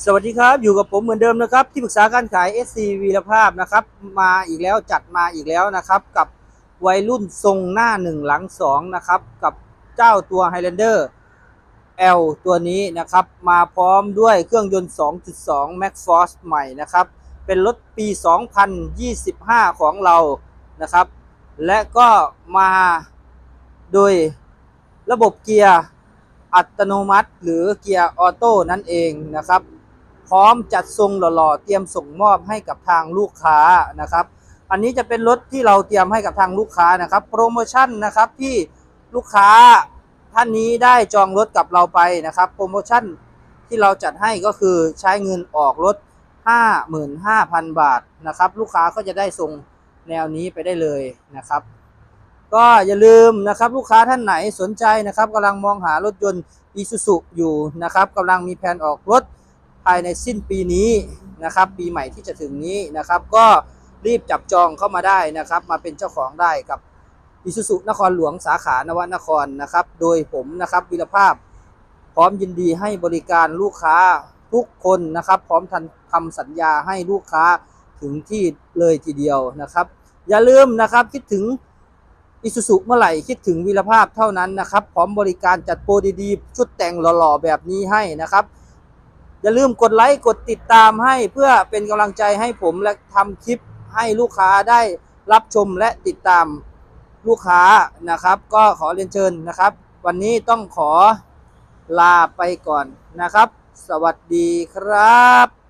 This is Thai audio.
สวัสดีครับอยู่กับผมเหมือนเดิมนะครับ ที่ปรึกษาการขาย SC วีรภาพนะครับ มาอีกแล้วจัดมาอีกแล้วนะครับ กับวัยรุ่นทรงหน้าหนึ่งหลังสองนะครับ กับเจ้าตัว Highlander L ตัวนี้นะครับ มาพร้อมด้วยเครื่องยนต์ 2.2 Max Force ใหม่นะครับ เป็นรถปี 2025 ของเรานะครับ และก็มาโดยระบบเกียร์อัตโนมัติ หรือเกียร์ออโต้นั่นเองนะครับ พร้อมจัดทรงหล่อๆ เตรียมส่งมอบให้กับทางลูกค้านะครับ อันนี้จะเป็นรถที่เราเตรียมให้กับทางลูกค้านะครับ โปรโมชั่นนะครับที่ลูกค้าท่านนี้ได้จองรถกับเราไปนะครับ โปรโมชั่นที่เราจัดให้ก็คือใช้เงินออกรถ 55,000 บาทนะครับ ลูกค้าก็จะได้ทรงแนวนี้ไปได้เลยนะครับ ก็อย่าลืมนะครับลูกค้าท่านไหนสนใจนะครับกำลังมองหารถยนต์ Isuzu อยู่นะครับกำลังมีแผนออกรถ ภายในสิ้นปีนี้นะครับ ปีใหม่ที่จะถึงนี้นะครับ ก็รีบจับจองเข้ามาได้นะครับ มาเป็นเจ้าของได้กับ Isuzu นครหลวงสาขานวนครนะครับ โดยผมนะครับวิรภาพ พร้อมยินดีให้บริการลูกค้าทุกคนนะครับ พร้อมทันทำสัญญาให้ลูกค้าถึงที่เลยทีเดียวนะครับ อย่าลืมนะครับคิดถึงอิสุสุเมื่อไหร่คิดถึงวีรภาพเท่านั้นนะครับ พร้อมบริการจัดโปรดีๆ ชุดแต่งหล่อๆ แบบนี้ให้นะครับ อย่าลืมกดไลค์กดติดตามให้เพื่อเป็นกำลังใจให้ผมและทำคลิปให้ลูกค้าได้รับชมและติดตามลูกค้านะครับ ก็ขอเรียนเชิญนะครับ วันนี้ต้องขอลาไปก่อนนะครับ สวัสดีครับ